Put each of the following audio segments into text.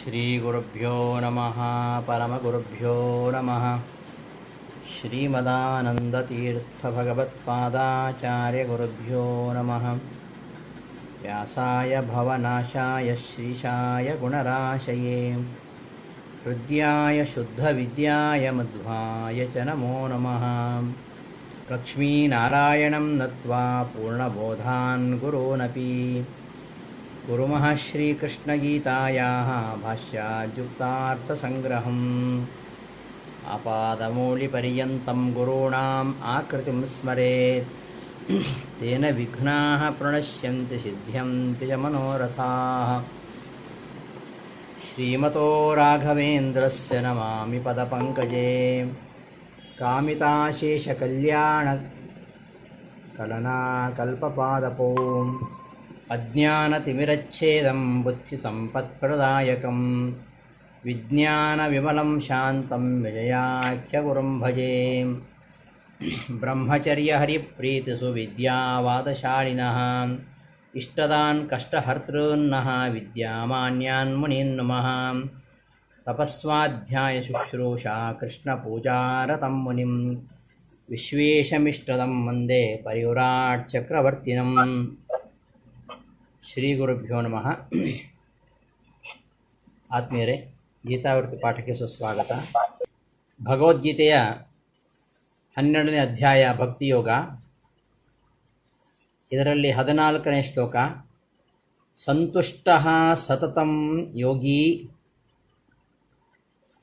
श्रीगुरुभ्यो नमः परमगुरुभ्यो नमः। श्रीमदानन्दतीर्थभगवत्पादाचार्यगुरुभ्यो नमः। व्यासाय भवनाशाय श्रीशाय गुणराशये। हृद्याय शुद्धविद्याय मध्वाय च नमो नमः। लक्ष्मीनारायणं नत्वा पूर्णबोधान् गुरूनपि कुर्मः श्रीकृष्णगीतायाः भाष्याद्युक्तार्थसङ्ग्रहम् आपादमौलिपर्यन्तं गुरूणाम् आकृतिं स्मरेत्। तेन विघ्नाः प्रणश्यन्ति सिद्ध्यन्ति च मनोरथाः। श्रीमतो राघवेन्द्रस्य नमामि पदपङ्कजे। कामिताशेषकल्याणकलनाकल्पपादपो अज्ञानतिमिरच्छेदं बुद्धिसम्पत्प्रदायकं विज्ञानविमलं शान्तं विजयाख्यगुरुं भजे ब्रह्मचर्यहरिप्रीतिसुविद्यावादशालिनः। इष्टदान् कष्टहर्तॄन्नः विद्यामान्यान् मुनीन् नमः। तपस्वाध्यायशुश्रूषा कृष्णपूजारतं मुनिं विश्वेशमिष्टदं वन्दे परिव्राट् चक्रवर्तिनम् ಶ್ರೀ ಗುರುಭ್ಯೋ ನಮಃ. ಆತ್ಮೀಯರೇ, ಗೀತಾವೃತ್ತಿ ಪಾಠಕ್ಕೆ ಸುಸ್ವಾಗತ. ಭಗವದ್ಗೀತೆಯ ಹನ್ನೆರಡನೇ ಅಧ್ಯಾಯ ಭಕ್ತಿಯೋಗ. ಇದರಲ್ಲಿ ಹದಿನಾಲ್ಕನೇ ಶ್ಲೋಕ. ಸಂತುಷ್ಟ ಸತತಂ ಯೋಗಿ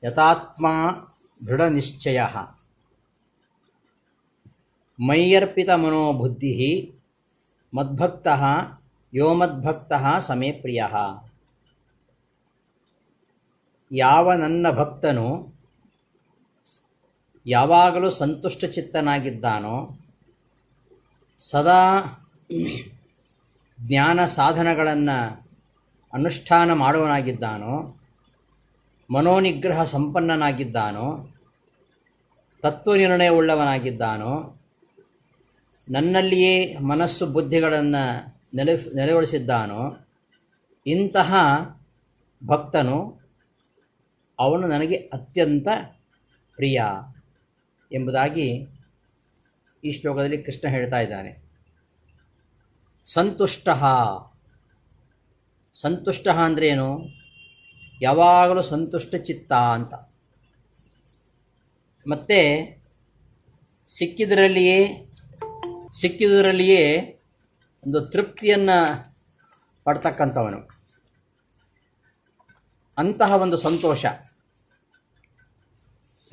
ಯಥಾತ್ಮ ದೃಢನಿಶ್ಚಯ. ಮೈಯರ್ಪಿತ ಮನೋಬುದ್ಧಿ ಮದ್ಭಕ್ತ ಯೋ ಮದ್ಭಕ್ತ ಸಮೇ ಪ್ರಿಯ. ಯಾವ ನನ್ನ ಭಕ್ತನು ಯಾವಾಗಲೂ ಸಂತುಷ್ಟ ಚಿತ್ತನಾಗಿದ್ದಾನೋ ಸದಾ ಜ್ಞಾನ ಸಾಧನಗಳನ್ನು ಅನುಷ್ಠಾನ ಮಾಡುವನಾಗಿದ್ದಾನೋ, ಮನೋನಿಗ್ರಹ ಸಂಪನ್ನನಾಗಿದ್ದಾನೋ, ತತ್ವನಿರ್ಣಯವುಳ್ಳವನಾಗಿದ್ದಾನೋ, ನನ್ನಲ್ಲಿಯೇ ಮನಸ್ಸು ಬುದ್ಧಿಗಳನ್ನು ನೆಲೆ, ನೆಲೆಗೊಳಿಸಿದ್ದಾನೋ, ಇಂತಹ ಭಕ್ತನು ಅವನು ನನಗೆ ಅತ್ಯಂತ ಪ್ರಿಯ ಎಂಬುದಾಗಿ ಈ ಶ್ಲೋಕದಲ್ಲಿ ಕೃಷ್ಣ ಹೇಳ್ತಾ ಇದ್ದಾನೆ. ಸಂತುಷ್ಟ. ಸಂತುಷ್ಟ ಅಂದ್ರೇನು ಯಾವಾಗಲೂ ಸಂತುಷ್ಟ ಚಿತ್ತ ಅಂತ. ಮತ್ತು ಸಿಕ್ಕಿದರಲ್ಲಿಯೇ ಸಿಕ್ಕಿದರಲ್ಲಿಯೇ ಒಂದು ತೃಪ್ತಿಯನ್ನು ಪಡ್ತಕ್ಕಂಥವನು. ಅಂತಹ ಒಂದು ಸಂತೋಷ.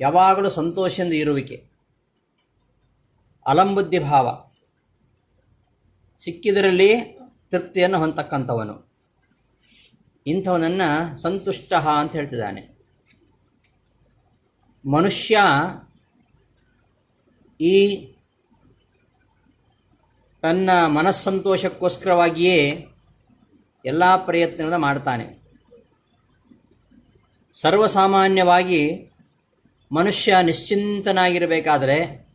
ಯಾವಾಗಲೂ ಸಂತೋಷದಿಂದ ಇರುವಿಕೆ. ಅಲಂಬುದ್ಧಿ ಭಾವ. ಸಿಕ್ಕಿದರಲ್ಲಿ ತೃಪ್ತಿಯನ್ನು ಹೊಂದಕ್ಕಂಥವನು ಇಂಥವನನ್ನು ಸಂತುಷ್ಟ ಅಂತ ಹೇಳ್ತಿದ್ದಾನೆ. ಮನುಷ್ಯ ಈ ತನ್ನ ಮನಸ್ಸಂತೋಷಕ್ಕೋಸ್ಕರವಾಗಿಯೇ ಎಲ್ಲ ಪ್ರಯತ್ನಗಳನ್ನು ಮಾಡ್ತಾನೆ. ಸರ್ವಸಾಮಾನ್ಯವಾಗಿ ಮನುಷ್ಯ ನಿಶ್ಚಿಂತನಾಗಿರಬೇಕಾದರೆ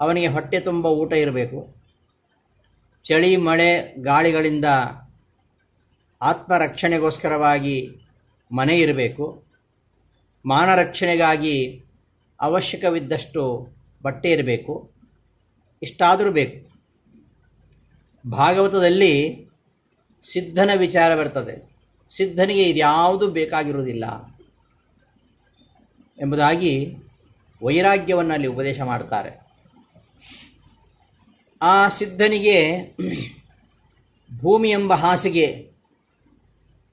ಅವನಿಗೆ ಹೊಟ್ಟೆ ತುಂಬ ಊಟ ಇರಬೇಕು. ಚಳಿ, ಮಳೆ, ಗಾಳಿಗಳಿಂದ ಆತ್ಮರಕ್ಷಣೆಗೋಸ್ಕರವಾಗಿ ಮನೆ ಇರಬೇಕು. ಮಾನರಕ್ಷಣೆಗಾಗಿ ಅವಶ್ಯಕವಿದ್ದಷ್ಟು ಬಟ್ಟೆ ಇರಬೇಕು. ಇಷ್ಟಾದರೂ ಬೇಕು. ಭಾಗವತದಲ್ಲಿ ಸಿದ್ಧನ ವಿಚಾರ ಬರ್ತದೆ. ಸಿದ್ಧನಿಗೆ ಇದ್ಯಾವುದೂ ಬೇಕಾಗಿರುವುದಿಲ್ಲ ಎಂಬುದಾಗಿ ವೈರಾಗ್ಯವನ್ನು ಅಲ್ಲಿ ಉಪದೇಶ ಮಾಡ್ತಾರೆ. ಆ ಸಿದ್ಧನಿಗೆ ಭೂಮಿ ಎಂಬ ಹಾಸಿಗೆ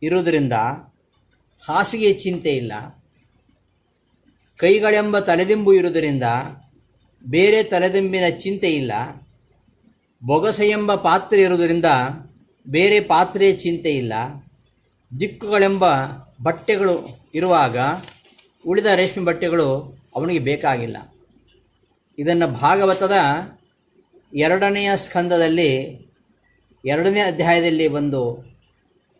ಇರುವುದರಿಂದ ಹಾಸಿಗೆ ಚಿಂತೆ ಇಲ್ಲ. ಕೈಗಳೆಂಬ ತಲೆದಿಂಬು ಇರುವುದರಿಂದ ಬೇರೆ ತಲೆದಿಂಬಿನ ಚಿಂತೆ ಇಲ್ಲ. ಬೊಗಸೆ ಎಂಬ ಪಾತ್ರೆ ಇರುವುದರಿಂದ ಬೇರೆ ಪಾತ್ರೆಯ ಚಿಂತೆ ಇಲ್ಲ. ದಿಕ್ಕುಗಳೆಂಬ ಬಟ್ಟೆಗಳು ಇರುವಾಗ ಉಳಿದ ರೇಷ್ಮೆ ಬಟ್ಟೆಗಳು ಅವನಿಗೆ ಬೇಕಾಗಿಲ್ಲ. ಇದನ್ನು ಭಾಗವತದ ಎರಡನೆಯ ಸ್ಕಂದದಲ್ಲಿ ಎರಡನೇ ಅಧ್ಯಾಯದಲ್ಲಿ ಒಂದು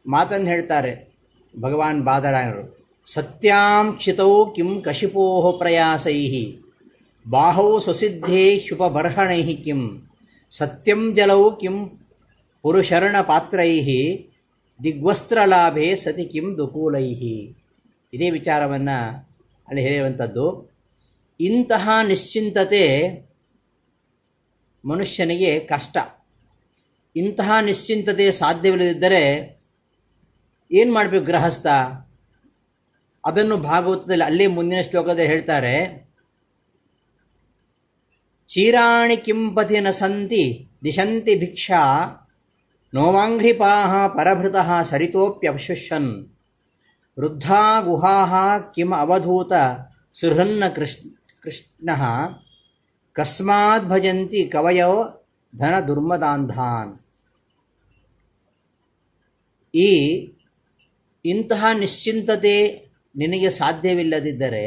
ಮಾತನ್ನು ಹೇಳ್ತಾರೆ ಭಗವಾನ್ ಬಾದರಾಯನರು ಸತ್ಯಾಂ ಕ್ಷಿತೌ ಕಿಂ ಕಶಿಪೋ ಪ್ರಯಾಸೈ ಬಾಹೌ ಸ್ವಸಿದ್ಧೇ ಶುಭಬರ್ಹಣೈ ಕಿಂ. ಸತ್ಯಂ ಜಲೌ ಕಿಂ ಪುರುಷರಣ ಪಾತ್ರೈ ದಿಗ್ವಸ್ತ್ರಲಾಭೆ ಸತಿ ಕಿಂ ದುಕೂಲೈಹಿ. ಇದೇ ವಿಚಾರವನ್ನು ಅಲ್ಲಿ ಹೇಳುವಂಥದ್ದು ಇಂತಹ ನಿಶ್ಚಿಂತತೆ ಮನುಷ್ಯನಿಗೆ ಕಷ್ಟ. ಇಂತಹ ನಿಶ್ಚಿಂತತೆ ಸಾಧ್ಯವಿಲ್ಲದಿದ್ದರೆ ಏನು ಮಾಡಬೇಕು ಗೃಹಸ್ಥ? ಅದನ್ನು ಭಾಗವತದಲ್ಲಿ ಅಲ್ಲೇ ಮುಂದಿನ ಶ್ಲೋಕದಲ್ಲಿ ಹೇಳ್ತಾರೆ. ಚೀರಾಣಿ ಕಿಂಪತಿ ನ ಸಂತಿ ದಿಶಂತಿ ಭಿಕ್ಷಾ ನೋಮಾಂಘ್ರಿಪಾಹ ಪರಭೃತಃ ಸರಿತೋಪ್ಯಶುಷನ್ ವೃದ್ಧಾ ಗುಹಾಹ ಕಿಂ ಅವಧೂತ ಸುಹೃನ್ನ ಕೃಷ್ಣ ಕೃಷ್ಣ ಕಸ್ಮಾತ್ ಭಜಂತಿ ಕವಯೋ ಧನ ದುರ್ಮದಾಂಧಾನ್. ಈ ಇಂತಹ ನಿಶ್ಚಿಂತತೆ ನಿನಗೆ ಸಾಧ್ಯವಿಲ್ಲದಿದ್ದರೆ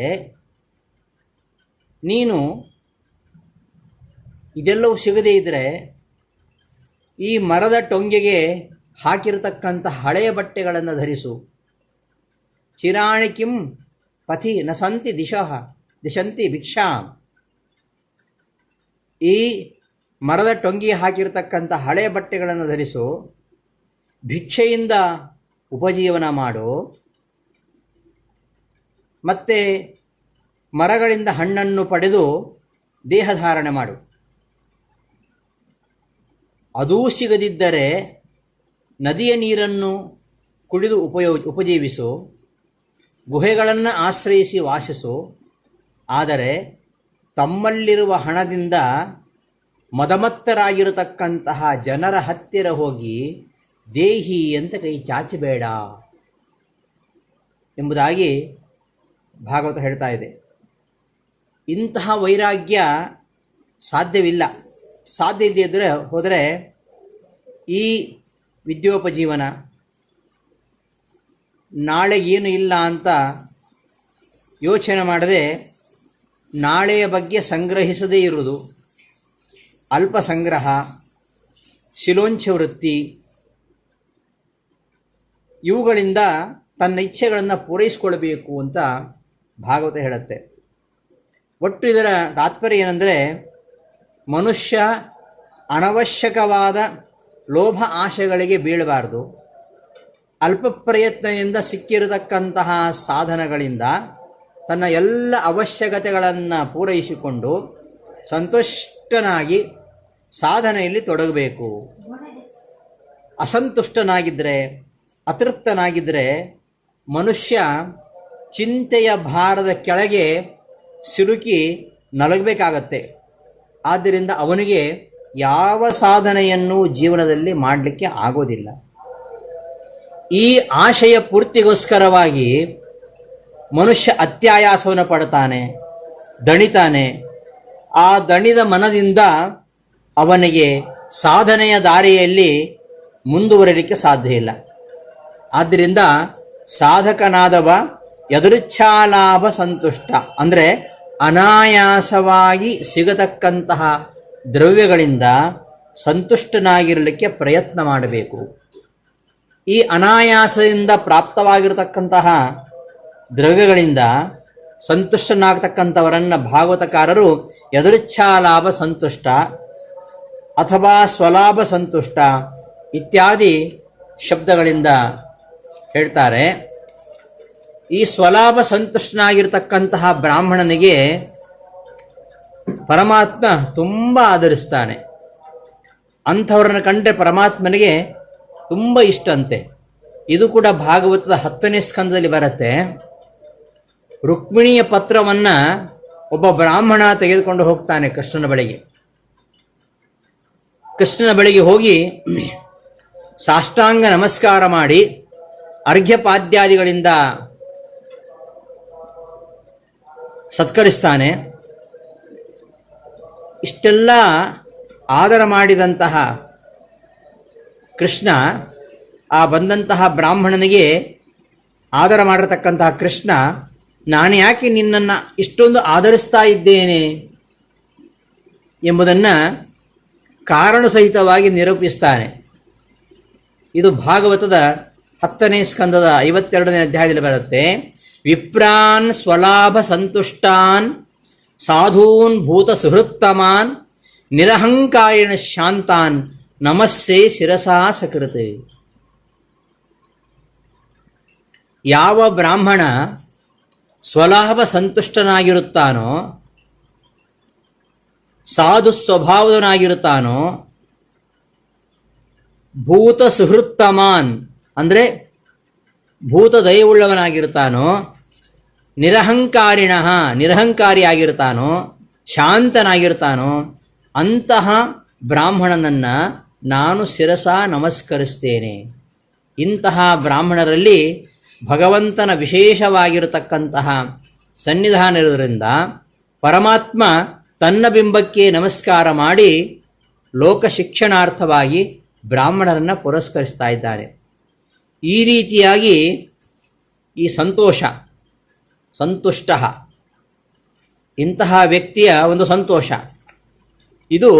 ನೀನು ಇದೆಲ್ಲವೂ ಸಿಗದೇ ಇದ್ದರೆ ಈ ಮರದ ಟೊಂಗೆಗೆ ಹಾಕಿರತಕ್ಕಂಥ ಹಳೆಯ ಬಟ್ಟೆಗಳನ್ನು ಧರಿಸು. ಚಿರಾಣಿ ಕಿಂ ಪಥಿ ನ ಸಂತಿ ದಿಶಃ, ದಿಶಂತಿ ಭಿಕ್ಷಾಂ. ಈ ಮರದ ಟೊಂಗಿ ಹಾಕಿರತಕ್ಕಂಥ ಹಳೆಯ ಬಟ್ಟೆಗಳನ್ನು ಧರಿಸು. ಭಿಕ್ಷೆಯಿಂದ ಉಪಜೀವನ ಮಾಡು. ಮತ್ತು ಮರಗಳಿಂದ ಹಣ್ಣನ್ನು ಪಡೆದು ದೇಹಧಾರಣೆ ಮಾಡು. ಅದೂ ಸಿಗದಿದ್ದರೆ ನದಿಯ ನೀರನ್ನು ಕುಡಿದು ಉಪಯೋ, ಉಪಜೀವಿಸು, ಗುಹೆಗಳನ್ನು ಆಶ್ರಯಿಸಿ ವಾಸಿಸು. ಆದರೆ ತಮ್ಮಲ್ಲಿರುವ ಹಣದಿಂದ ಮದಮತ್ತರಾಗಿರತಕ್ಕಂತಹ ಜನರ ಹತ್ತಿರ ಹೋಗಿ ದೇಹಿ ಅಂತ ಕೈ ಚಾಚಬೇಡ ಎಂಬುದಾಗಿ ಭಾಗವತ ಹೇಳ್ತಾ ಇದೆ. ಇಂತಹ ವೈರಾಗ್ಯ ಸಾಧ್ಯವಿಲ್ಲ. ಸಾಧ್ಯ ಇಲ್ಲದೆ ಇದ್ದರೆ ಹೋದರೆ ಈ ವಿದ್ಯೋಪಜೀವನ ನಾಳೆ ಏನು ಇಲ್ಲ ಅಂತ ಯೋಚನೆ ಮಾಡದೆ ನಾಳೆಯ ಬಗ್ಗೆ ಸಂಗ್ರಹಿಸದೇ ಇರುವುದು. ಅಲ್ಪ ಸಂಗ್ರಹ, ಶಿಲೋಂಚ ವೃತ್ತಿ, ಇವುಗಳಿಂದ ತನ್ನ ಇಚ್ಛೆಗಳನ್ನು ಪೂರೈಸಿಕೊಳ್ಬೇಕು ಅಂತ ಭಾಗವತ ಹೇಳುತ್ತೆ. ಒಟ್ಟು ಇದರ ತಾತ್ಪರ್ಯ ಏನೆಂದರೆ ಮನುಷ್ಯ ಅನವಶ್ಯಕವಾದ ಲೋಭ ಆಶೆಗಳಿಗೆ ಬೀಳಬಾರದು. ಅಲ್ಪ ಪ್ರಯತ್ನದಿಂದ ಸಿಕ್ಕಿರತಕ್ಕಂತಹ ಸಾಧನಗಳಿಂದ ತನ್ನ ಎಲ್ಲ ಅವಶ್ಯಕತೆಗಳನ್ನು ಪೂರೈಸಿಕೊಂಡು ಸಂತುಷ್ಟನಾಗಿ ಸಾಧನೆಯಲ್ಲಿ ತೊಡಗಬೇಕು. ಅಸಂತುಷ್ಟನಾಗಿದ್ದರೆ ಅತೃಪ್ತನಾಗಿದ್ದರೆ ಮನುಷ್ಯ ಚಿಂತೆಯ ಭಾರದ ಕೆಳಗೆ ಸಿಲುಕಿ ನಲಗಬೇಕಾಗತ್ತೆ. ಆದ್ದರಿಂದ ಅವನಿಗೆ ಯಾವ ಸಾಧನೆಯನ್ನು ಜೀವನದಲ್ಲಿ ಮಾಡಲಿಕ್ಕೆ ಆಗೋದಿಲ್ಲ. ಈ ಆಶಯ ಪೂರ್ತಿಗೋಸ್ಕರವಾಗಿ ಮನುಷ್ಯ ಅತ್ಯಾಯಾಸವನ್ನು ಪಡ್ತಾನೆ, ದಣಿತಾನೆ. ಆ ದಣಿದ ಮನದಿಂದ ಅವನಿಗೆ ಸಾಧನೆಯ ದಾರಿಯಲ್ಲಿ ಮುಂದುವರಿಲಿಕ್ಕೆ ಸಾಧ್ಯ ಇಲ್ಲ. ಆದ್ದರಿಂದ ಸಾಧಕನಾದವ ಎದುರುಚ್ಛಾಲಾಭ ಸಂತುಷ್ಟ. ಅಂದರೆ ಅನಾಯಾಸವಾಗಿ ಸಿಗತಕ್ಕಂತಹ ದ್ರವ್ಯಗಳಿಂದ ಸಂತುಷ್ಟನಾಗಿರಲಿಕ್ಕೆ ಪ್ರಯತ್ನ ಮಾಡಬೇಕು. ಈ ಅನಾಯಾಸದಿಂದ ಪ್ರಾಪ್ತವಾಗಿರತಕ್ಕಂತಹ ದ್ರವ್ಯಗಳಿಂದ ಸಂತುಷ್ಟನಾಗತಕ್ಕಂಥವರನ್ನು ಭಾಗವತಕಾರರು ಯದೃಚ್ಛಾಲಾಭ ಸಂತುಷ್ಟ ಅಥವಾ ಸ್ವಲಾಭ ಸಂತುಷ್ಟ ಇತ್ಯಾದಿ ಶಬ್ದಗಳಿಂದ ಹೇಳ್ತಾರೆ. ಈ ಸ್ವಲಾಭ ಸಂತುಷ್ಟನಾಗಿರ್ತಕ್ಕಂತಹ ಬ್ರಾಹ್ಮಣನಿಗೆ ಪರಮಾತ್ಮ ತುಂಬ ಆಧರಿಸ್ತಾನೆ ಅಂಥವ್ರನ್ನ ಕಂಡ್ರೆ ಪರಮಾತ್ಮನಿಗೆ ತುಂಬ ಇಷ್ಟಂತೆ ಇದು ಕೂಡ ಭಾಗವತದ ಹತ್ತನೇ ಸ್ಕಂದದಲ್ಲಿ ಬರುತ್ತೆ. ರುಕ್ಮಿಣಿಯ ಪತ್ರವನ್ನು ಒಬ್ಬ ಬ್ರಾಹ್ಮಣ ತೆಗೆದುಕೊಂಡು ಹೋಗ್ತಾನೆ ಕೃಷ್ಣನ ಬಳಿಗೆ. ಕೃಷ್ಣನ ಬಳಿಗೆ ಹೋಗಿ ಸಾಷ್ಟಾಂಗ ನಮಸ್ಕಾರ ಮಾಡಿ ಅರ್ಘ್ಯಪಾದ್ಯಾದಿಗಳಿಂದ ಸತ್ಕರಿಸ್ತಾನೆ. ಇಷ್ಟೆಲ್ಲ ಆದರ ಮಾಡಿದಂತಹ ಕೃಷ್ಣ, ಆ ಬಂದಂತಹ ಬ್ರಾಹ್ಮಣನಿಗೆ ಆದರ ಮಾಡಿರತಕ್ಕಂತಹ ಕೃಷ್ಣ, ನಾನು ಯಾಕೆ ನಿನ್ನನ್ನು ಇಷ್ಟೊಂದು ಆಧರಿಸ್ತಾ ಇದ್ದೇನೆ? ಎಂಬುದನ್ನು ಕಾರಣ ಸಹಿತವಾಗಿ ನಿರೂಪಿಸ್ತಾನೆ. ಇದು ಭಾಗವತದ ಹತ್ತನೇ ಸ್ಕಂದದ ಐವತ್ತೆರಡನೇ ಅಧ್ಯಾಯದಲ್ಲಿ ಬರುತ್ತೆ. ವಿಪ್ರಾನ್ ಸ್ವಲಾಭ ಸಂತುಷ್ಟಾನ್, ಸಾಧೂನ್ ಭೂತ ಸುಹೃತ್ತಮಾನ್, ನಿರಹಂಕಾರಿಣ ಶಾಂತಾನ್, ನಮಸ್ಸೆ ಶಿರಸಾ ಸಕೃತೆ. ಯಾವ ಬ್ರಾಹ್ಮಣ ಸ್ವಲಾಭ ಸಂತುಷ್ಟನಾಗಿರುತ್ತಾನೋ, ಸಾಧು ಸ್ವಭಾವದನಾಗಿರುತ್ತಾನೋ ಭೂತ ಸುಹೃತ್ತಮಾನ್, ಅಂದರೆ ಭೂತ ದಯವುಳ್ಳವನಾಗಿರ್ತಾನೋ ನಿರಹಂಕಾರಿಣ, ನಿರಹಂಕಾರಿಯಾಗಿರ್ತಾನೋ, ಶಾಂತನಾಗಿರ್ತಾನೋ, ಅಂತಹ ಬ್ರಾಹ್ಮಣನನ್ನು ನಾನು ಶಿರಸ ನಮಸ್ಕರಿಸ್ತೇನೆ. ಇಂತಹ ಬ್ರಾಹ್ಮಣರಲ್ಲಿ ಭಗವಂತನ ವಿಶೇಷವಾಗಿರತಕ್ಕಂತಹ ಸನ್ನಿಧಾನ ಇರುವುದರಿಂದ ಪರಮಾತ್ಮ ತನ್ನ ಬಿಂಬಕ್ಕೆ ನಮಸ್ಕಾರ ಮಾಡಿ ಲೋಕ ಶಿಕ್ಷಣಾರ್ಥವಾಗಿ ಬ್ರಾಹ್ಮಣರನ್ನು ಪುರಸ್ಕರಿಸ್ತಾ ಇದ್ದಾರೆ. ಈ ರೀತಿಯಾಗಿ ಈ ಸಂತೋಷ ಸಂತುಷ್ಟ. ಇಂತಹ ವ್ಯಕ್ತಿಯ ಒಂದು ಸಂತೋಷ. ಇದು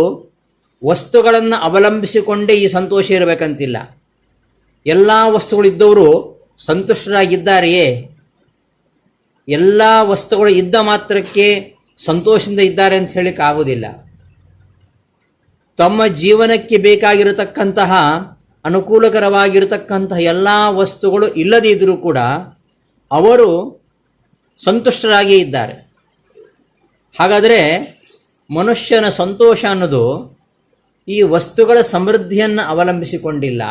ವಸ್ತುಗಳನ್ನು ಅವಲಂಬಿಸಿಕೊಂಡೇ ಈ ಸಂತೋಷ ಇರಬೇಕಂತಿಲ್ಲ. ಎಲ್ಲ ವಸ್ತುಗಳಿದ್ದವರು ಸಂತುಷ್ಟರಾಗಿದ್ದಾರೆಯೇ? ಎಲ್ಲ ವಸ್ತುಗಳು ಇದ್ದ ಮಾತ್ರಕ್ಕೆ ಸಂತೋಷದಿಂದ ಇದ್ದಾರೆ ಅಂತ ಹೇಳಲಿಕ್ಕೆ ಆಗೋದಿಲ್ಲ ತಮ್ಮ ಜೀವನಕ್ಕೆ ಬೇಕಾಗಿರತಕ್ಕಂತಹ, ಅನುಕೂಲಕರವಾಗಿರತಕ್ಕಂತಹ ಎಲ್ಲ ವಸ್ತುಗಳು ಇಲ್ಲದಿದ್ದರೂ ಕೂಡ ಅವರು ಸಂತುಷ್ಟರಾಗಿಯೇ ಇದ್ದಾರೆ. ಹಾಗಾದರೆ ಮನುಷ್ಯನ ಸಂತೋಷ ಅನ್ನೋದು ಈ ವಸ್ತುಗಳ ಸಮೃದ್ಧಿಯನ್ನು ಅವಲಂಬಿಸಿಕೊಂಡಿಲ್ಲ.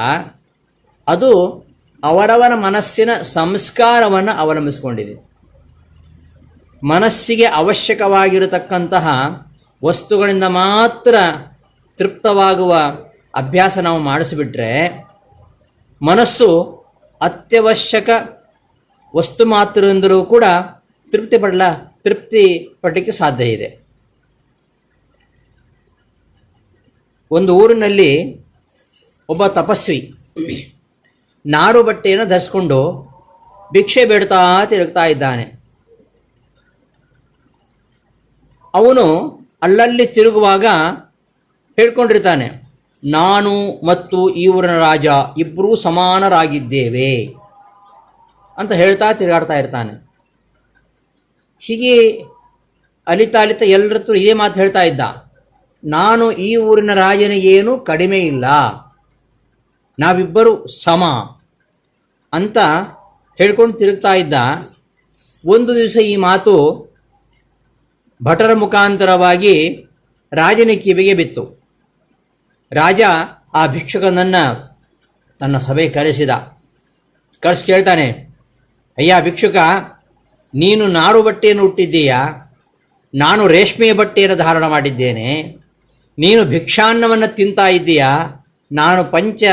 ಅದು ಅವರವರ ಮನಸ್ಸಿನ ಸಂಸ್ಕಾರವನ್ನು ಅವಲಂಬಿಸಿಕೊಂಡಿದೆ. ಮನಸ್ಸಿಗೆ ಅವಶ್ಯಕವಾಗಿರತಕ್ಕಂತಹ ವಸ್ತುಗಳಿಂದ ಮಾತ್ರ ತೃಪ್ತವಾಗುವ ಅಭ್ಯಾಸ ನಾವು ಮಾಡಿಸಿಬಿಟ್ರೆ ಮನಸ್ಸು ಅತ್ಯವಶ್ಯಕ ವಸ್ತು ಮಾತ್ರದಿಂದಲೂ ಕೂಡ ತೃಪ್ತಿ ಪಡಲ, ತೃಪ್ತಿ ಪಡಲಿಕ್ಕೆ ಸಾಧ್ಯ ಇದೆ. ಒಂದು ಊರಿನಲ್ಲಿ ಒಬ್ಬ ತಪಸ್ವಿ ನಾರು ಬಟ್ಟೆಯನ್ನು ಧರಿಸ್ಕೊಂಡು ಭಿಕ್ಷೆ ಬೇಡ್ತಾ ತಿರುಗ್ತಾ ಇದ್ದಾನೆ. ಅವನು ಅಲ್ಲಲ್ಲಿ ತಿರುಗುವಾಗ ಹೇಳ್ಕೊಂಡಿರ್ತಾನೆ, ನಾನು ಮತ್ತು ಈ ಊರಿನ ರಾಜ ಇಬ್ಬರೂ ಸಮಾನರಾಗಿದ್ದೇವೆ ಅಂತ ಹೇಳ್ತಾ ತಿರುಗಾಡ್ತಾ ಇರ್ತಾನೆ. ಹೀಗೆ ಅಲಿತ ಅಲಿತ ಎಲ್ಲರತ್ರ ಇದೇ ಮಾತು ಹೇಳ್ತಾ ಇದ್ದ. ನಾನು ಈ ಊರಿನ ರಾಜನಿಗೇನು ಕಡಿಮೆ ಇಲ್ಲ. ನಾವಿಬ್ಬರು ಸಮ ಅಂತ ಹೇಳ್ಕೊಂಡು ತಿರುಗ್ತಾ ಇದ್ದ. ಒಂದು ದಿವಸ ಈ ಮಾತು ಭಟರ ಮುಖಾಂತರವಾಗಿ ರಾಜನ ಕಿವಿಗೆ ಬಿತ್ತು. ರಾಜ ಆ ಭಿಕ್ಷುಕನನ್ನು ತನ್ನ ಸಭೆ ಕರೆಸಿದ. ಕರೆಸಿ ಕೇಳ್ತಾನೆ, ಅಯ್ಯ ಭಿಕ್ಷುಕ ನೀನು ನಾರು ಬಟ್ಟೆಯನ್ನು ಹುಟ್ಟಿದ್ದೀಯಾ ನಾನು ರೇಷ್ಮೆಯ ಬಟ್ಟೆಯನ್ನು ಧಾರಣ ಮಾಡಿದ್ದೇನೆ. ನೀನು ಭಿಕ್ಷಾನ್ನವನ್ನು ತಿಂತಾ ಇದ್ದೀಯಾ? ನಾನು ಪಂಚ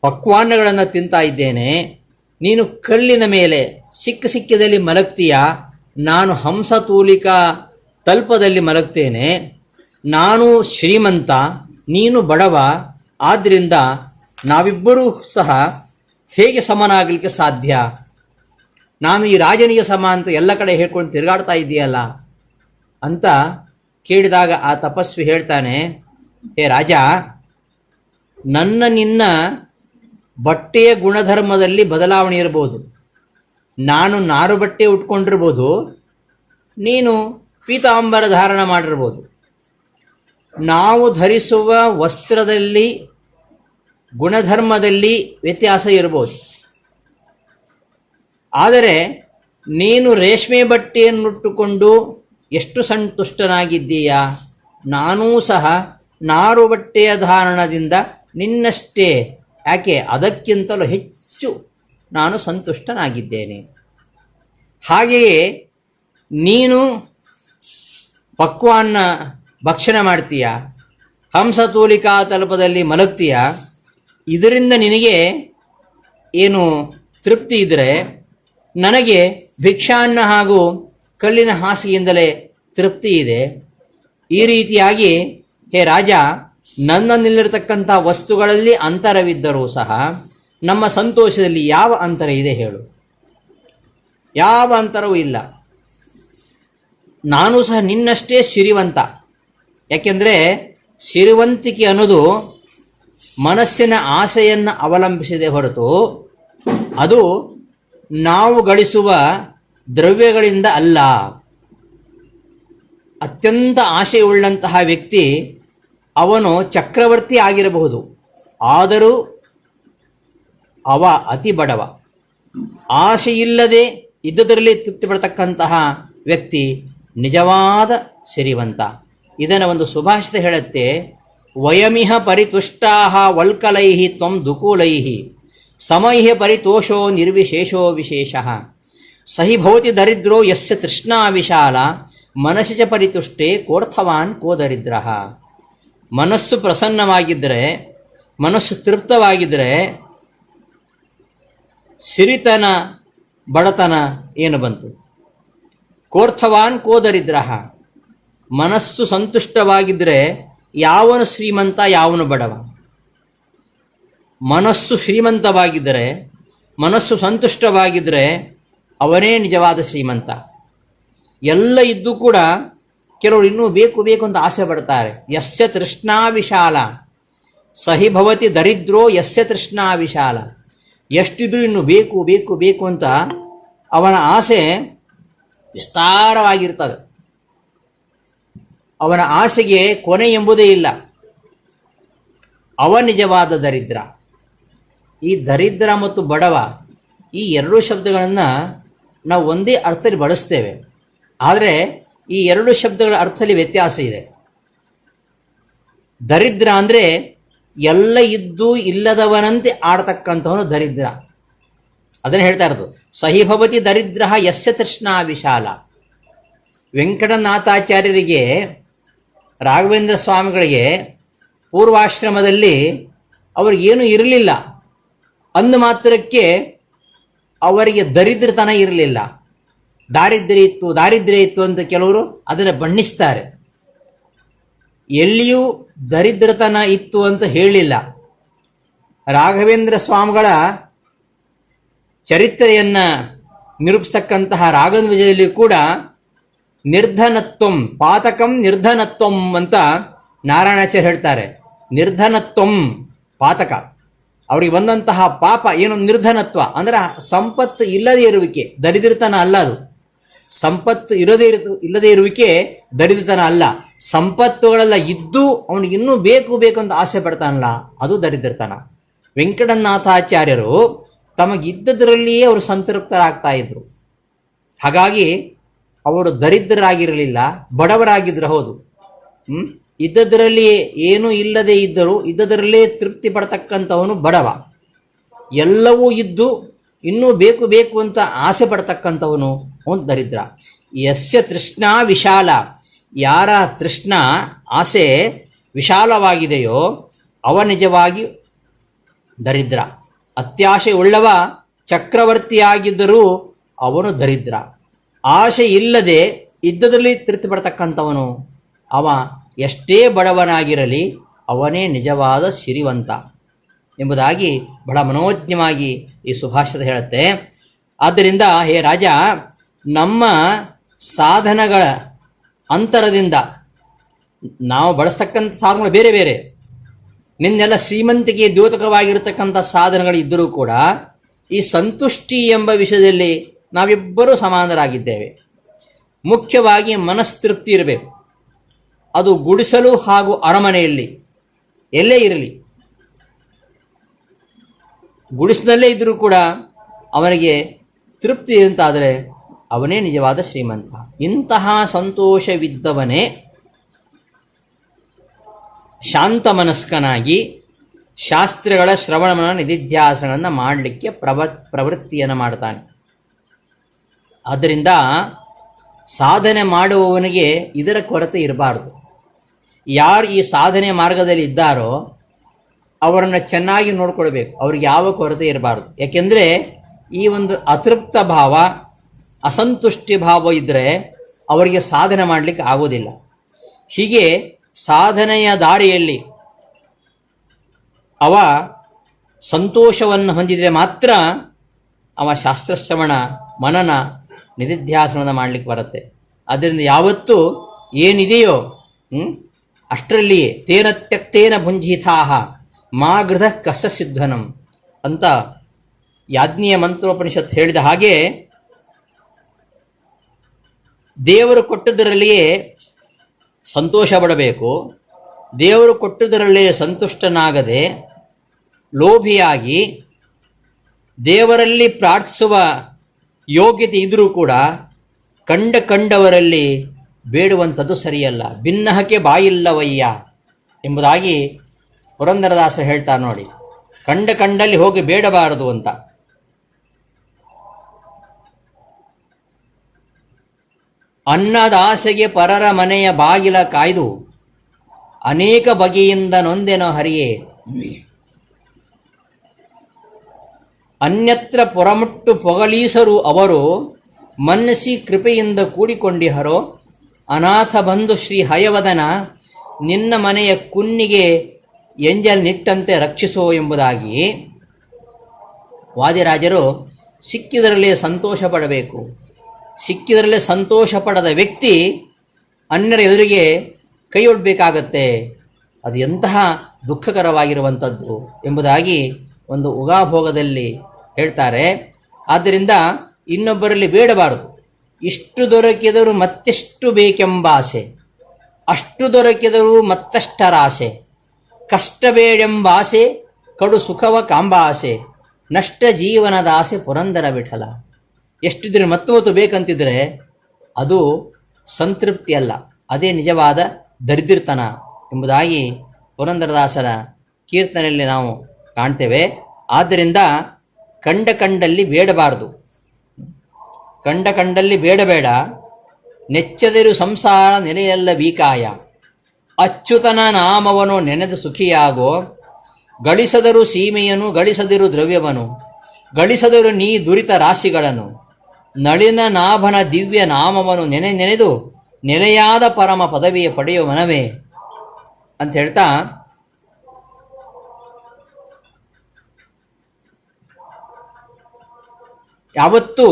ಪಕ್ವಾನ್ನಗಳನ್ನು ತಿಂತಾ ಇದ್ದೇನೆ. ನೀನು ಕಲ್ಲಿನ ಮೇಲೆ ಸಿಕ್ಕ ಸಿಕ್ಕದಲ್ಲಿ ಮಲಗ್ತೀಯಾ? ನಾನು ಹಂಸತೂಲಿಕ ತಲ್ಪದಲ್ಲಿ ಮಲಗ್ತೇನೆ. ನಾನು ಶ್ರೀಮಂತ, ನೀನು ಬಡವ ಆದ್ದರಿಂದ ನಾವಿಬ್ಬರೂ ಸಹ ಹೇಗೆ ಸಮನಾಗಲಿಕ್ಕೆ ಸಾಧ್ಯ? ನಾನು ಈ ರಾಜನಿಯ ಸಮ ಅಂತ ಎಲ್ಲ ಕಡೆ ಹೇಳ್ಕೊಂಡು ತಿರುಗಾಡ್ತಾ ಇದ್ದೀಯಲ್ಲ ಅಂತ ಕೇಳಿದಾಗ ಆ ತಪಸ್ವಿ ಹೇಳ್ತಾನೆ, ಹೇ ರಾಜ, ನನ್ನ ನಿನ್ನ ಬಟ್ಟೆಯ ಗುಣಧರ್ಮದಲ್ಲಿ ಬದಲಾವಣೆ ಇರಬಹುದು ನಾನು ನಾರು ಬಟ್ಟೆ ಉಟ್ಕೊಂಡಿರ್ಬೋದು. ನೀನು ಪೀತಾಂಬರ ಧಾರಣ ಮಾಡಿರ್ಬೋದು. ನಾವು ಧರಿಸುವ ವಸ್ತ್ರದಲ್ಲಿ, ಗುಣಧರ್ಮದಲ್ಲಿ ವ್ಯತ್ಯಾಸ ಇರ್ಬೋದು. ಆದರೆ ನೀನು ರೇಷ್ಮೆ ಬಟ್ಟೆಯನ್ನುಟ್ಟುಕೊಂಡು ಎಷ್ಟು ಸಂತುಷ್ಟನಾಗಿದ್ದೀಯಾ? ನಾನೂ ಸಹ ನಾರು ಬಟ್ಟೆಯ ಧಾರಣದಿಂದ ನಿನ್ನಷ್ಟೇ. ಯಾಕೆ? ಅದಕ್ಕಿಂತಲೂ ಹೆಚ್ಚು ನಾನು ಸಂತುಷ್ಟನಾಗಿದ್ದೇನೆ. ಹಾಗೆಯೇ ನೀನು ಪಕ್ವಾನ್ನ ಭಕ್ಷಣ ಮಾಡ್ತೀಯ? ಹಂಸತೂಲಿಕಾ ತಲುಪದಲ್ಲಿ ಮಲಗ್ತೀಯ? ಇದರಿಂದ ನಿನಗೆ ಏನು ತೃಪ್ತಿ ಇದ್ದರೆ ನನಗೆ ಭಿಕ್ಷಾನ್ನ ಹಾಗೂ ಕಲ್ಲಿನ ಹಾಸಿಗೆಯಿಂದಲೇ ತೃಪ್ತಿ ಇದೆ. ಈ ರೀತಿಯಾಗಿ ಹೇ ರಾಜ, ನನ್ನಲ್ಲಿರತಕ್ಕಂಥ ವಸ್ತುಗಳಲ್ಲಿ ಅಂತರವಿದ್ದರೂ ಸಹ ನಮ್ಮ ಸಂತೋಷದಲ್ಲಿ ಯಾವ ಅಂತರ ಇದೆ ಹೇಳು. ಯಾವ ಅಂತರವೂ ಇಲ್ಲ. ನಾನು ಸಹ ನಿನ್ನಷ್ಟೇ ಸಿರಿವಂತ. ಯಾಕೆಂದರೆ ಸಿರಿವಂತಿಕೆ ಅನ್ನೋದು ಮನಸ್ಸಿನ ಆಸೆಯನ್ನು ಅವಲಂಬಿಸಿದೆ ಹೊರತು ಅದು ನಾವು ಗಳಿಸುವ ದ್ರವ್ಯಗಳಿಂದ ಅಲ್ಲ. ಅತ್ಯಂತ ಆಶೆಯುಳ್ಳಂತಹ ವ್ಯಕ್ತಿ ಅವನು ಚಕ್ರವರ್ತಿ ಆಗಿರಬಹುದು. ಆದರೂ ಅವ ಅತಿ ಬಡವ. ಆಶೆಯಿಲ್ಲದೆ ಇದ್ದದರಲ್ಲಿ ತೃಪ್ತಿ ಪಡ್ತಕ್ಕಂತಹ ವ್ಯಕ್ತಿ ನಿಜವಾದ ಸಿರಿವಂತ. ಇದನ್ನು ಒಂದು ಸುಭಾಷಿತ ಹೇಳುತ್ತೆ, ವಯಮಿಹ ಪರಿತುಷ್ಟಾಹ ವಲ್ಕಲೈಹಿ ತ್ವಂ ದುಕೂಲೈ ಸಮೈಹ ಪರಿತೋಷೋ ನಿರ್ವಿಶೇಷೋ ವಿಶೇಷ. ಸಹಿ ಭವತಿ ದರಿದ್ರೋ ಯಸ್ಯ ತೃಷ್ಣಾ ವಿಶಾಲ, ಮನಸ್ಸಿ ಚ ಪರಿತುಷ್ಟೇ ಕೋರ್ಥವಾನ್ ಕೋ ದರಿದ್ರ. ಮನಸ್ಸು ಪ್ರಸನ್ನವಾಗಿದ್ದರೆ ಮನಸ್ಸು ತೃಪ್ತವಾಗಿದ್ದರೆ ಸಿರಿತನ, ಬಡತನ ಏನು ಬಂತು? ಕೋರ್ಥವಾನ್ ಕೋ ದರಿದ್ರ. ಮನಸ್ಸು ಸಂತುಷ್ಟವಾಗಿದ್ದರೆ ಯಾವನು ಶ್ರೀಮಂತ, ಯಾವನು ಬಡವ? ಮನಸ್ಸು ಶ್ರೀಮಂತವಾಗಿದ್ದರೆ, ಮನಸ್ಸು ಸಂತುಷ್ಟವಾಗಿದ್ದರೆ ಅವನೇ ನಿಜವಾದ ಶ್ರೀಮಂತ. ಎಲ್ಲ ಇದ್ದು ಕೂಡ ಕೆಲವರು ಇನ್ನೂ ಬೇಕು ಬೇಕು ಅಂತ ಆಸೆ ಪಡ್ತಾರೆ. ಯಸ್ಯ ತೃಷ್ಣಾ ವಿಶಾಲ ಸಹಿ ಭವತಿ ದರಿದ್ರೋ ಯಸ್ಯ ತೃಷ್ಣಾ ವಿಶಾಲ ಎಷ್ಟಿದ್ರೂ ಇನ್ನು ಬೇಕು ಬೇಕು ಬೇಕು ಅಂತ ಅವನ ಆಸೆ ವಿಸ್ತಾರವಾಗಿರ್ತದೆ. ಅವನ ಆಸೆಗೆ ಕೊನೆ ಎಂಬುದೇ ಇಲ್ಲ. ಅವನಿಜವಾದ ದರಿದ್ರ. ಈ ದರಿದ್ರ ಮತ್ತು ಬಡವ ಈ ಎರಡೂ ಶಬ್ದಗಳನ್ನು ನಾವು ಒಂದೇ ಅರ್ಥದಲ್ಲಿ ಬಳಸ್ತೇವೆ. ಆದರೆ ಈ ಎರಡು ಶಬ್ದಗಳ ಅರ್ಥದಲ್ಲಿ ವ್ಯತ್ಯಾಸ ಇದೆ. ದರಿದ್ರ ಅಂದರೆ ಎಲ್ಲ ಇದ್ದು ಇಲ್ಲದವನಂತೆ ಆಡ್ತಕ್ಕಂಥವನು ದರಿದ್ರ. ಅದನ್ನು ಹೇಳ್ತಾ ಇರೋದು ಸಹಿಭವತಿ ದರಿದ್ರ ಯಸ್ಯ ತೃಷ್ಣಾ ವಿಶಾಲ. ವೆಂಕಟನಾಥಾಚಾರ್ಯರಿಗೆ, ರಾಘವೇಂದ್ರ ಸ್ವಾಮಿಗಳಿಗೆ ಪೂರ್ವಾಶ್ರಮದಲ್ಲಿ ಅವ್ರಿಗೇನು ಇರಲಿಲ್ಲ. ಅಂದು ಮಾತ್ರಕ್ಕೆ ಅವರಿಗೆ ದರಿದ್ರತನ ಇರಲಿಲ್ಲ. ದಾರಿದ್ರ್ಯ ಇತ್ತು ದಾರಿದ್ರ್ಯ ಇತ್ತು ಅಂತ ಕೆಲವರು ಅದನ್ನು ಬಣ್ಣಿಸ್ತಾರೆ. ಎಲ್ಲಿಯೂ ದರಿದ್ರತನ ಇತ್ತು ಅಂತ ಹೇಳಿಲ್ಲ ರಾಘವೇಂದ್ರ ಸ್ವಾಮಿಗಳ ಚರಿತ್ರೆಯನ್ನು ನಿರೂಪಿಸ್ತಕ್ಕಂತಹ ರಾಘವೇಂದ್ರದಲ್ಲಿ ಕೂಡ ನಿರ್ಧನತ್ವಂ, ಪಾತಕಂ ನಿರ್ಧನತ್ವಂ ಅಂತ ನಾರಾಯಣಾಚಾರ್ಯ ಹೇಳ್ತಾರೆ. ನಿರ್ಧನತ್ವಂ, ಪಾತಕ. ಅವರಿಗೆ ಬಂದಂತಹ ಪಾಪ ಏನು ನಿರ್ಧನತ್ವ? ಅಂದ್ರೆ ಸಂಪತ್ತು ಇಲ್ಲದೇ ಇರುವಿಕೆ, ದರಿದ್ರತನ ಅಲ್ಲ ಅದು. ಸಂಪತ್ತು ಇರದೇ ಇರು, ಇಲ್ಲದೇ ಇರುವಿಕೆ ದರಿದ್ರತನ ಅಲ್ಲ. ಸಂಪತ್ತುಗಳೆಲ್ಲ ಇದ್ದು ಅವನಿಗೆ ಇನ್ನೂ ಬೇಕು ಬೇಕು ಅಂತ ಆಸೆ ಪಡ್ತಾನಲ್ಲ, ಅದು ದರಿದ್ರತನ. ವೆಂಕಟನಾಥಾಚಾರ್ಯರು ತಮಗಿದ್ದದರಲ್ಲಿಯೇ ಅವರು ಸಂತೃಪ್ತರಾಗ್ತಾ ಇದ್ರು. ಹಾಗಾಗಿ ಅವರು ದರಿದ್ರರಾಗಿರಲಿಲ್ಲ, ಬಡವರಾಗಿದ್ರು ಹೌದು. ಹ್ಮ್? ಇದ್ದದರಲ್ಲಿ ಏನೂ ಇಲ್ಲದೆ ಇದ್ದರೂ ಇದ್ದದರಲ್ಲೇ ತೃಪ್ತಿ ಪಡ್ತಕ್ಕಂಥವನು ಬಡವ. ಎಲ್ಲವೂ ಇದ್ದು ಇನ್ನೂ ಬೇಕು ಬೇಕು ಅಂತ ಆಸೆ ಪಡ್ತಕ್ಕಂಥವನು ಅವನು ದರಿದ್ರ. ಯಸ್ಯ ತೃಷ್ಣಾ ವಿಶಾಲ. ಯಾರ ತೃಷ್ಣ ಆಸೆ ವಿಶಾಲವಾಗಿದೆಯೋ ಅವ ನಿಜವಾಗಿ ದರಿದ್ರ. ಅತ್ಯಾಶೆ ಉಳ್ಳವ ಚಕ್ರವರ್ತಿಯಾಗಿದ್ದರೂ ಅವನು ದರಿದ್ರ. ಆಶೆ ಇಲ್ಲದೆ ಇದ್ದದಲ್ಲಿ ತೃಪ್ತಿ ಪಡ್ತಕ್ಕಂಥವನು ಅವ ಎಷ್ಟೇ ಬಡವನಾಗಿರಲಿ ಅವನೇ ನಿಜವಾದ ಸಿರಿವಂತ ಎಂಬುದಾಗಿ ಬಡ ಮನೋಜ್ಞವಾಗಿ ಈ ಸುಭಾಷಿತ ಹೇಳುತ್ತೆ. ಆದ್ದರಿಂದ ಹೇ ರಾಜ, ನಮ್ಮ ಸಾಧನಗಳ ಅಂತರದಿಂದ ನಾವು ಬಳಸ್ತಕ್ಕಂಥ ಸಾಧನಗಳು ಬೇರೆ ಬೇರೆ. ನಿನ್ನೆಲ್ಲ ಶ್ರೀಮಂತಿಕೆ ದ್ಯೋತಕವಾಗಿರ್ತಕ್ಕಂಥ ಸಾಧನಗಳು ಇದ್ದರೂ ಕೂಡ ಈ ಸಂತುಷ್ಟಿ ಎಂಬ ವಿಷಯದಲ್ಲಿ ನಾವಿಬ್ಬರೂ ಸಮಾನರಾಗಿದ್ದೇವೆ. ಮುಖ್ಯವಾಗಿ ಮನಸ್ತೃಪ್ತಿ ಇರಬೇಕು. ಅದು ಗುಡಿಸಲು ಹಾಗೂ ಅರಮನೆಯಲ್ಲಿ. ಎಲ್ಲೇ ಇರಲಿ. ಗುಡಿಸಿನಲ್ಲೇ ಇದ್ದರೂ ಕೂಡ ಅವನಿಗೆ ತೃಪ್ತಿ ಅಂತಾದರೆ ಅವನೇ ನಿಜವಾದ ಶ್ರೀಮಂತ. ಇಂತಹ ಸಂತೋಷವಿದ್ದವನೇ ಶಾಂತ ಮನಸ್ಕನಾಗಿ ಶಾಸ್ತ್ರಗಳ ಶ್ರವಣಮನ ನಿಧಿಧ್ಯಾಸಗಳನ್ನು ಮಾಡಲಿಕ್ಕೆ ಪ್ರವ, ಪ್ರವೃತ್ತಿಯನ್ನು ಮಾಡ್ತಾನೆ. ಆದ್ದರಿಂದ ಸಾಧನೆ ಮಾಡುವವನಿಗೆ ಇದರ ಕೊರತೆ ಇರಬಾರ್ದು. ಯಾರು ಈ ಸಾಧನೆ ಮಾರ್ಗದಲ್ಲಿ ಇದ್ದಾರೋ ಅವರನ್ನು ಚೆನ್ನಾಗಿ ನೋಡ್ಕೊಳ್ಬೇಕು. ಅವ್ರಿಗೆ ಯಾವ ಕೊರತೆ ಇರಬಾರ್ದು. ಯಾಕೆಂದರೆ ಈ ಒಂದು ಅತೃಪ್ತ ಭಾವ, ಅಸಂತುಷ್ಟಿ ಭಾವ ಇದ್ದರೆ ಅವರಿಗೆ ಸಾಧನೆ ಮಾಡಲಿಕ್ಕೆ ಆಗೋದಿಲ್ಲ. ಹೀಗೆ ಸಾಧನೆಯ ದಾರಿಯಲ್ಲಿ ಅವ ಸಂತೋಷವನ್ನು ಹೊಂದಿದರೆ ಮಾತ್ರ ಅವ ಶಾಸ್ತ್ರಶ್ರವಣ, ಮನನ ನಿಧಿಧ್ಯಾಸನದ ಮಾಡಲಿಕ್ಕೆ ಬರುತ್ತೆ. ಆದ್ದರಿಂದ ಯಾವತ್ತೂ ಏನಿದೆಯೋ ಅಷ್ಟರಲ್ಲಿಯೇ ತೇನ ತ್ಯಕ್ತೇನ ಭುಂಜಿತಾಹ, ಮಾ ಗೃಧ ಕಸ ಸಿದ್ಧನಂ ಅಂತ ಯಾಜ್ಞೀಯ ಮಂತ್ರೋಪನಿಷತ್ ಹೇಳಿದ ಹಾಗೆ ದೇವರು ಕೊಟ್ಟದರಲ್ಲಿಯೇ ಸಂತೋಷ ಪಡಬೇಕು, ದೇವರು ಕೊಟ್ಟದರಲ್ಲಿಯೇ ಸಂತುಷ್ಟನಾಗದೆ ಲೋಭಿಯಾಗಿ ದೇವರಲ್ಲಿ ಪ್ರಾರ್ಥಿಸುವ ಯೋಗ್ಯತೆ ಇದ್ದರೂ ಕೂಡ ಕಂಡ ಕಂಡವರಲ್ಲಿ ಬೇಡುವಂಥದ್ದು ಸರಿಯಲ್ಲ. ಭಿನ್ನಹಕ್ಕೆ ಬಾಯಿಲ್ಲವಯ್ಯ ಎಂಬುದಾಗಿ ಪುರಂದರದಾಸರು ಹೇಳ್ತಾರೆ ನೋಡಿ. ಕಂಡ ಕಂಡಲ್ಲಿ ಹೋಗಿ ಬೇಡಬಾರದು ಅಂತ. ಅನ್ನದ ಆಸೆಗೆ ಪರರ ಮನೆಯ ಬಾಗಿಲ ಕಾಯ್ದು ಅನೇಕ ಬಗೆಯಿಂದ ನೊಂದೆನೋ ಹರಿಯೇ. ಅನ್ಯತ್ರ ಪೊರಮುಟ್ಟು ಪೊಗಲೀಸರು ಅವರು ಮನಸ್ಸಿ ಕೃಪೆಯಿಂದ ಕೂಡಿಕೊಂಡಿಹರೋ. ಅನಾಥ ಬಂಧು ಶ್ರೀ ಹಯವದನ ನಿನ್ನ ಮನೆಯ ಕುನ್ನಿಗೆ ಎಂಜಲ್ ನಿಟ್ಟಂತೆ ರಕ್ಷಿಸೋ ಎಂಬುದಾಗಿ ವಾದಿರಾಜರು ಸಿಕ್ಕಿದರಲ್ಲೇ ಸಂತೋಷ ಪಡಬೇಕು. ಸಿಕ್ಕಿದರಲ್ಲೇ ಸಂತೋಷ ಪಡದ ವ್ಯಕ್ತಿ ಅನ್ಯರ ಎದುರಿಗೆ ಕೈಯೊಡ್ಬೇಕಾಗತ್ತೆ ಅದು ಎಂತಹ ದುಃಖಕರವಾಗಿರುವಂಥದ್ದು ಎಂಬುದಾಗಿ ಒಂದು ಉಗಾಭೋಗದಲ್ಲಿ ಹೇಳ್ತಾರೆ. ಆದ್ದರಿಂದ ಇನ್ನೊಬ್ಬರಲ್ಲಿ ಬೇಡಬಾರದು. ಇಷ್ಟು ದೊರಕಿದರೂ ಮತ್ತೆಷ್ಟು ಬೇಕೆಂಬ ಆಸೆ. ಅಷ್ಟು ದೊರಕಿದರೂ ಮತ್ತಷ್ಟರ ಆಸೆ ಕಷ್ಟ ಬೇಡೆಂಬ ಆಸೆ, ಕಡು ಸುಖವ ಕಾಂಬ ಆಸೆ. ನಷ್ಟ ಜೀವನದ ಆಸೆ ಪುರಂದರ ವಿಠಲ. ಎಷ್ಟಿದ್ರೆ ಮತ್ತು ಮತ್ತು ಬೇಕಂತಿದ್ರೆ ಅದು ಸಂತೃಪ್ತಿ ಅಲ್ಲ. ಅದೇ ನಿಜವಾದ ದರಿದ್ರತನ ಎಂಬುದಾಗಿ ಪುರಂದರದಾಸರ ಕೀರ್ತನೆಯಲ್ಲಿ ನಾವು ಕಾಣ್ತೇವೆ. ಆದ್ದರಿಂದ ಕಂಡ ಕಂಡಲ್ಲಿ ಬೇಡಬಾರದು. ಕಂಡ ಕಂಡಲ್ಲಿ ಬೇಡಬೇಡ ನೆಚ್ಚದಿರು ಸಂಸಾರ ನೆಲೆಯಲ್ಲ ವೀಕಾಯ. ಅಚ್ಯುತನ ನಾಮವನು ನೆನೆದು ಸುಖಿಯಾಗೋ. ಗಳಿಸದರು ಸೀಮೆಯನು, ಗಳಿಸದಿರು ದ್ರವ್ಯವನು. ಗಳಿಸದರು ನೀ ದುರಿತ ರಾಶಿಗಳನ್ನು. ನಳಿನ ನಾಭನ ದಿವ್ಯ ನಾಮವನು ನೆನೆ ನೆನೆದು ನೆಲೆಯಾದ ಪರಮ ಪದವಿಯ ಪಡೆಯುವ ಮನವೇ ಅಂತ ಹೇಳ್ತಾ, ಯಾವತ್ತೂ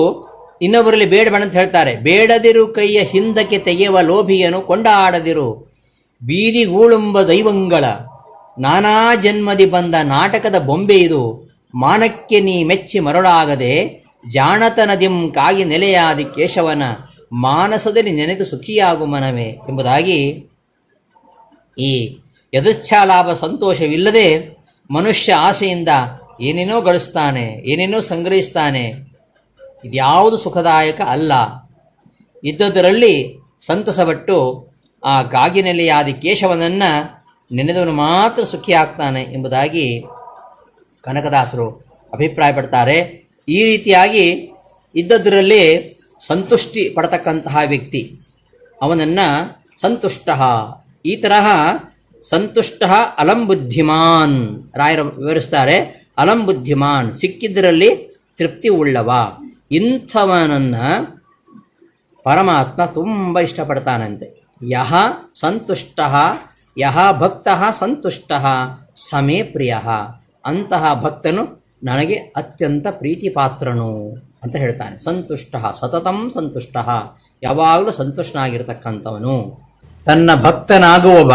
ಇನ್ನೊಬ್ಬರಲ್ಲಿ ಬೇಡಬೇಡ ಅಂತ ಹೇಳ್ತಾರೆ. ಬೇಡದಿರು ಕೈಯ ಹಿಂದಕ್ಕೆ ತೆಗೆಯುವ ಲೋಭಿಯನು ಕೊಂಡಾಡದಿರು. ಬೀದಿಗೂಳುಂಬ ದೈವಂಗಳ ನಾನಾ ಜನ್ಮದಿ ಬಂದ ನಾಟಕದ ಬೊಂಬೆ ಇದು. ಮಾನಕ್ಕೆ ನೀ ಮೆಚ್ಚಿ ಮರಳಾಗದೆ ಜಾಣತನದಿಂ ಕಾಗಿ ನೆಲೆಯಾದಿ ಕೇಶವನ ಮಾನಸದಲ್ಲಿ ನೆನೆದು ಸುಖಿಯಾಗು ಮನವೇ ಎಂಬುದಾಗಿ ಈ ಯದುಚ್ಛಾಲಾಭ ಸಂತೋಷವಿಲ್ಲದೆ ಮನುಷ್ಯ ಆಸೆಯಿಂದ ಏನೇನೋ ಗಳಿಸ್ತಾನೆ, ಏನೇನೋ ಸಂಗ್ರಹಿಸ್ತಾನೆ ಇದ್ಯಾವುದು ಸುಖದಾಯಕ ಅಲ್ಲ. ಇದ್ದದರಲ್ಲಿ ಸಂತಸಪಟ್ಟು ಆ ಗಾಗಿನೆಲೆಯಾದಿ ಕೇಶವನನ್ನು ನೆನೆದವನು ಮಾತ್ರ ಸುಖಿ ಆಗ್ತಾನೆ ಎಂಬುದಾಗಿ ಕನಕದಾಸರು ಅಭಿಪ್ರಾಯಪಡ್ತಾರೆ. ಈ ರೀತಿಯಾಗಿ ಇದ್ದದರಲ್ಲಿ ಸಂತುಷ್ಟಿ ಪಡತಕ್ಕಂತಹ ವ್ಯಕ್ತಿ ಅವನನ್ನು ಸಂತುಷ್ಟ. ಈ ತರಹ ಸಂತುಷ್ಟ ಅಲಂ ಬುದ್ಧಿಮಾನ್ ರಾಯರು ವಿವರಿಸ್ತಾರೆ. ಅಲಂ ಬುದ್ಧಿಮಾನ್ ಸಿಕ್ಕಿದ್ದರಲ್ಲಿ ತೃಪ್ತಿ ಉಳ್ಳವ. ಇಂಥವನನ್ನು ಪರಮಾತ್ಮ ತುಂಬ ಇಷ್ಟಪಡ್ತಾನಂತೆ. ಯಹ ಸಂತುಷ್ಟ, ಯಹ ಭಕ್ತ ಸಂತುಷ್ಟ, ಸಮೇ ಪ್ರಿಯ. ಅಂತಹ ಭಕ್ತನು ನನಗೆ ಅತ್ಯಂತ ಪ್ರೀತಿಪಾತ್ರನು ಅಂತ ಹೇಳ್ತಾನೆ. ಸಂತುಷ್ಟ, ಸತತಂ ಸಂತುಷ್ಟ. ಯಾವಾಗಲೂ ಸಂತುಷ್ಟನಾಗಿರ್ತಕ್ಕಂಥವನು. ತನ್ನ ಭಕ್ತನಾಗುವವ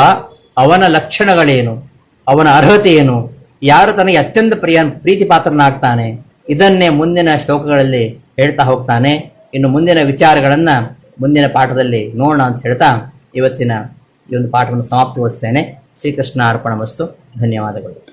ಅವನ ಲಕ್ಷಣಗಳೇನು? ಅವನ ಅರ್ಹತೆ ಏನು? ಯಾರು ತನಗೆ ಅತ್ಯಂತ ಪ್ರಿಯ, ಪ್ರೀತಿಪಾತ್ರನಾಗ್ತಾನೆ? ಇದನ್ನೇ ಮುಂದಿನ ಶ್ಲೋಕಗಳಲ್ಲಿ ಹೇಳ್ತಾ ಹೋಗ್ತಾನೆ. ಇನ್ನು ಮುಂದಿನ ವಿಚಾರಗಳನ್ನು ಮುಂದಿನ ಪಾಠದಲ್ಲಿ ನೋಡೋಣ ಅಂತ ಹೇಳ್ತಾ ಇವತ್ತಿನ ಈ ಒಂದು ಪಾಠವನ್ನು ಸಮಾಪ್ತಿಗೊಳಿಸ್ತೇನೆ. ಶ್ರೀಕೃಷ್ಣ ಅರ್ಪಣ ವಸ್ತು ಧನ್ಯವಾದಗಳು.